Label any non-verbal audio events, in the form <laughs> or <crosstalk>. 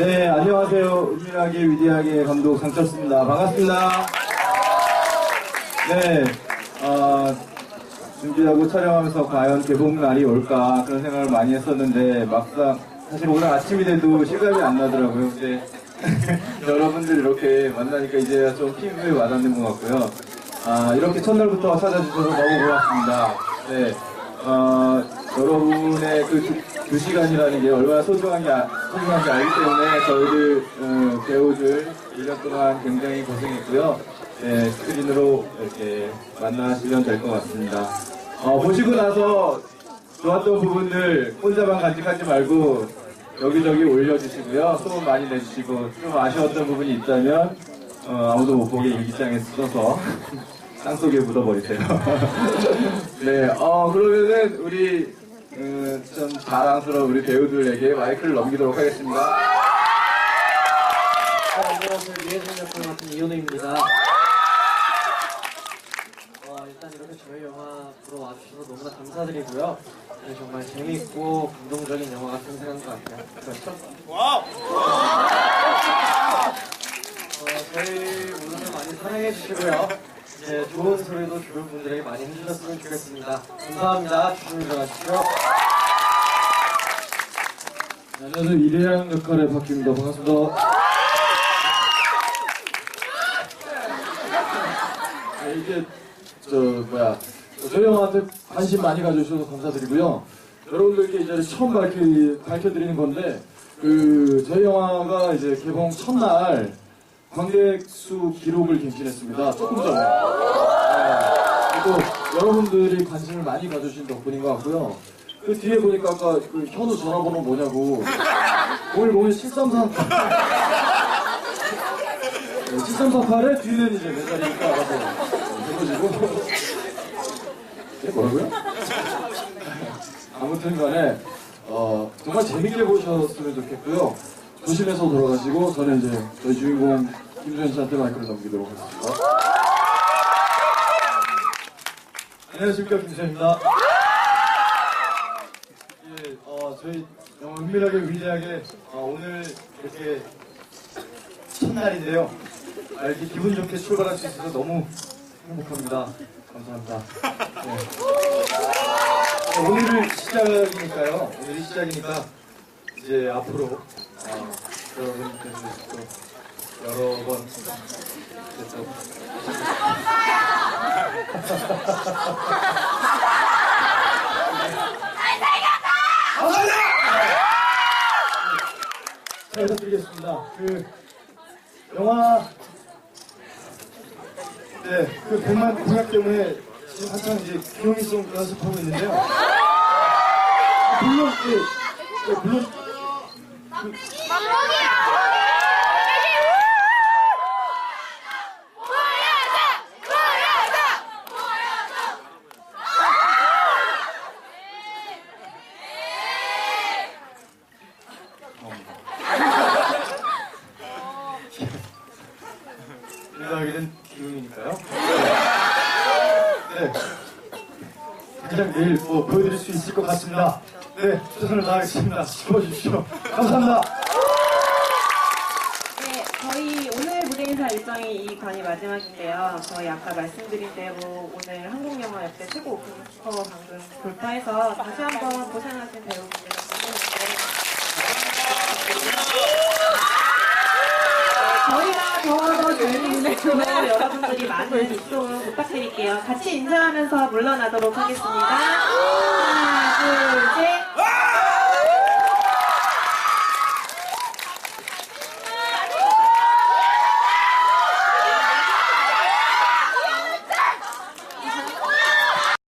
은밀하게 위대하게 감독 상철수입니다. 반갑습니다. 네, 어, 준비하고 촬영하면서 과연 개봉 날이 올까 그런 생각을 많이 했었는데 막상 사실 오늘 아침이 돼도 실감이 안 나더라고요. 근데 <laughs> 여러분들 이렇게 만나니까 이제야 좀 피부에 와닿는 것 같고요. 아, 이렇게 첫날부터 찾아주셔서 너무 고맙습니다. 네, 어, 여러분의 그 두, 두 시간이라는 게 얼마나 소중한지, 아- 소중한지 알기 때문에 저희들 어, 배우들 1년 동안 굉장히 고생했고요. 네, 스크린으로 이렇게 만나시면 될 것 같습니다. 어, 보시고 나서 좋았던 부분들 혼자만 간직하지 말고 여기저기 올려주시고요. 소문 많이 내주시고 좀 아쉬웠던 부분이 있다면 어, 아무도 못 보게 일기장에 써서 <laughs> 땅속에 묻어버리세요. <laughs> 네, 어, 그러면은 우리 음, 좀 자랑스러운 우리 배우들에게 마이크를 넘기도록 하겠습니다. 어, 안녕하세요. 미해준 역을 맡은 이현우입니다. 어, 일단 이렇게 저희 영화 보러 와주셔서 너무나 감사드리고요. 네, 정말 재미있고 감동적인 영화 같은 생각인 것 같아요. 그렇죠? 어, 저희 오늘도 많이 사랑해 주시고요. 이제 좋은 소리도 좋은 분들에게 많이 해주셨으면 좋겠습니다. 감사합니다. 네, 안녕하세요. 이대양 역할의 박기입니다. 반갑습니다. 네, 이게 저 뭐야 저희 영화한테 관심 많이 가져주셔서 감사드리고요. 여러분들께 이제 처음 밝히, 밝혀드리는 건데 그 저희 영화가 이제 개봉 첫날 관객 수 기록을 갱신했습니다. 조금 전에. 네. 그리고 여러분들이 관심을 많이 가져주신 덕분인 것 같고요. 그 뒤에 보니까 아까 그 현우 전화번호 뭐냐고. 오늘 보면 7338 네, 7338에 뒤는 이제 몇 자리니까 알아서 해보시고. 네, 뭐라고요? 아무튼 간에 어, 정말 재밌게 보셨으면 좋겠고요. 조심해서 돌아가시고 저는 이제 저희 주인공 김수현 씨한테 마이크를 넘기도록 하겠습니다 안녕하십니까 김수현입니다 예, 어, 저희 영화 은밀하게 위대하게 어, 오늘 이렇게 첫날인데요. 아, 이렇게 기분 좋게 출발할 수 있어서 너무 행복합니다. 감사합니다. 네. 어, 오늘은 시작이니까요. 오늘이 시작이니까 이제 앞으로 어, 여러분께서 또 여러 번또 잘 부탁드리겠습니다. 그 영화 네, 그 백만 공약 때문에 지금 한창 이제 비용이송 연습하고 있는데요. 물론 예, 예, 물론 인사하게 된 기운이니까요. 네. 가장 내일 뭐 보여드릴 수 있을 것 같습니다. 네, 최선을 다하겠습니다. 지켜주십시오. 감사합니다. 네, 저희 오늘 무대 인사 일정이 이 관이 마지막인데요. 저희 아까 말씀드린 대로 오늘 한국 영화 역대 최고 오픈 스코어 방금 돌파해서 다시 한번 고생하신 배우분들 감사드리고 저희가 더더 좋은 무대로 여러분들이 많은 입소문 부탁드릴게요. 같이 인사하면서 물러나도록 하겠습니다. 하나, 둘, 셋.